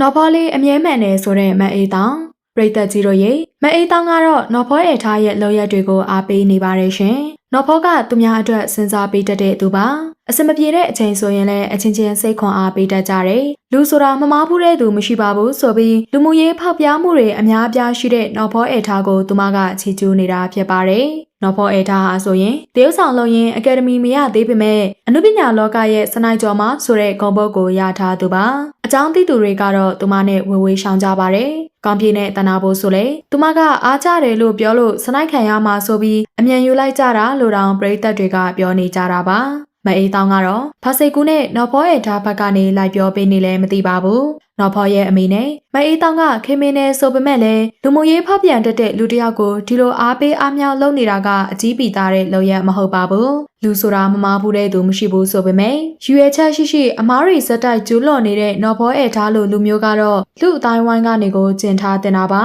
နော်ဖောလေးအမြဲမှန်တယ်ဆိုတဲ့မအေးတောင်ပရိသတ်ကြီးတို့ရေမအေးတောင်ကတော့နော်ဖောရဲ့ထားရဲ့လောက်ရက်တွေကိုအားပေးနေပါတယ်ရှင်နော်ဖောကသူများအတွက်စဉ်းစားပေးတတ်တဲ့သူပါအစမပြေတဲ့အချိန်ဆိုရင်လည်းအချင်းချင်းစိတ်ခွန်အားပေးတတ်ကြတယ်လူဆိုတာမမားဘူးတဲ့သူမရှိပါဘူးဆိုပြီးလူမှုရေးဖောက်ပြားမှုတွေအများအပြားရှိတဲ့နော်ဖောရဲ့ထားကိုသူမကချီကျူးနေတာဖြစ်ပါတယ်နော်ဖောအေထားဟာဆိုရင်တရုတ်ဆောင်လုပ်ရင်အကယ်ဒမီမရသေးပေမဲ့အနုပညာလောကရဲ့စနိုက်ကျော်မှာဆိုတဲ့ဂုံပုတ်ကိုရထားသူပါ အကြောင်းသိသူတွေကတော့သူမနဲ့ဝေဝေးရှောင်ကြပါတယ်ကောင်းပြေနဲ့တနာဖို့ဆိုလေသူမကအားကြတယ်လို့ပြောလို့စနိုက်ခံရမှာဆိုပြီးအမြန်ယူလိုက်ကြတာလို့တောင်ပရိသတ်တွေကပြောနေကြတာပါ မအေးတောင်းကတော့ဖာစိတ်ကူးနဲ့နော်ဖောရဲ့ဓာတ်ဘက်ကနေလိုက်ပြောပေးနေလဲမသိပါဘူးနော်ဖောရဲ့အမေနဲ့မအေးတောင်းကခင်မင်းနဲ့ဆိုပေမဲ့လည်းလူမှုရေးဖောက်ပြန်တတ်တဲ့လူတစ်ယောက်ကိုဒီလိုအားပေးအားမြောက်လုပ်နေတာကအကြီးပီသားတဲ့လုပ်ရက်မဟုတ်ပါဘူးလူဆိုတာမမားဘူးတဲ့သူမရှိဘူးဆိုပေမဲ့ရွေချက်ရှိရှိအမားရီစက်တိုက်ကျူးလွန်နေတဲ့နော်ဖောရဲ့ဓာတ်လိုလူမျိုးကတော့လူအတိုင်းဝိုင်းကနေကိုကျင်ထားတင်တာပါ